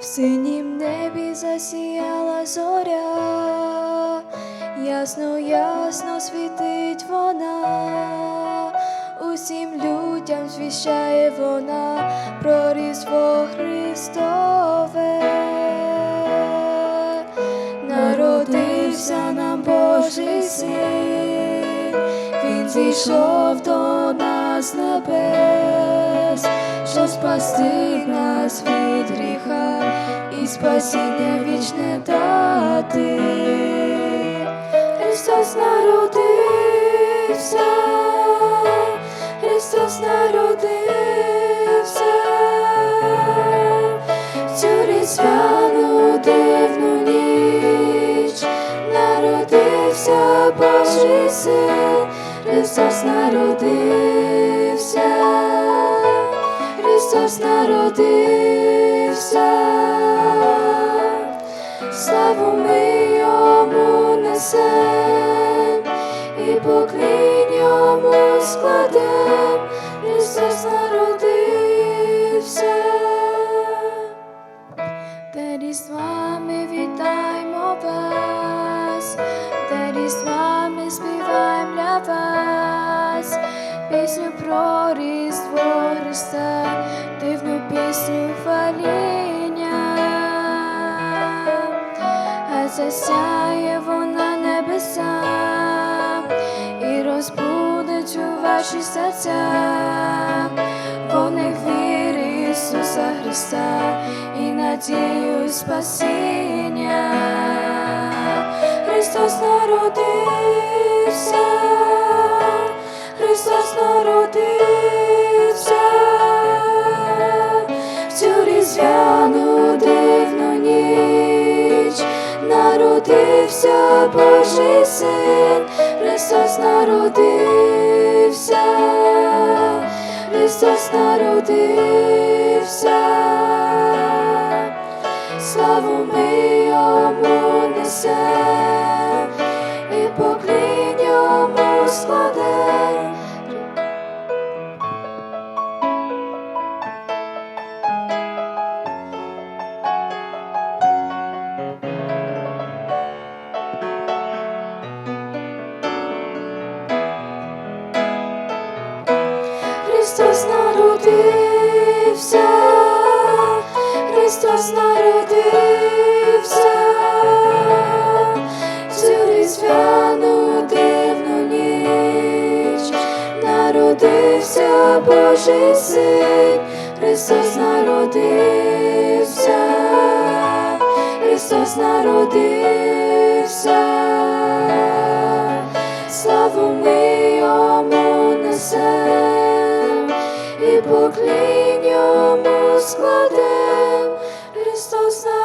в синім небі засіяла зоря, ясно, ясно світить вона, усім людям звіщає вона про Різдво Христове. Народився нам Божий син, він зійшов до нас небес, спасти нас від гріха і спасіння вічне дати. Христос народився, Христос народився, в цю різдвяну дивну ніч народився Божий син, Христос народився, Христос народився, славу ми йому несем і поклін йому складем, Христос народився. Де різдва ми вітаємо вас, де різдва ми співаємо для вас, пісню про Різдво Христа, дивну пісню хваління, а засяє небеса і розбудить у ваші серця, вогник віри Ісуса Христа і надію спасіння. Христос народився, Христос народився, народився Божий син, Христос народився, Христос народився, славу ми йому несем Христос народився, Христос народився, цю різдвяну дивну ніч. Народився Божий син, Христос народився, Христос народився, славу ми stebuklinio mus skladė, Kristus.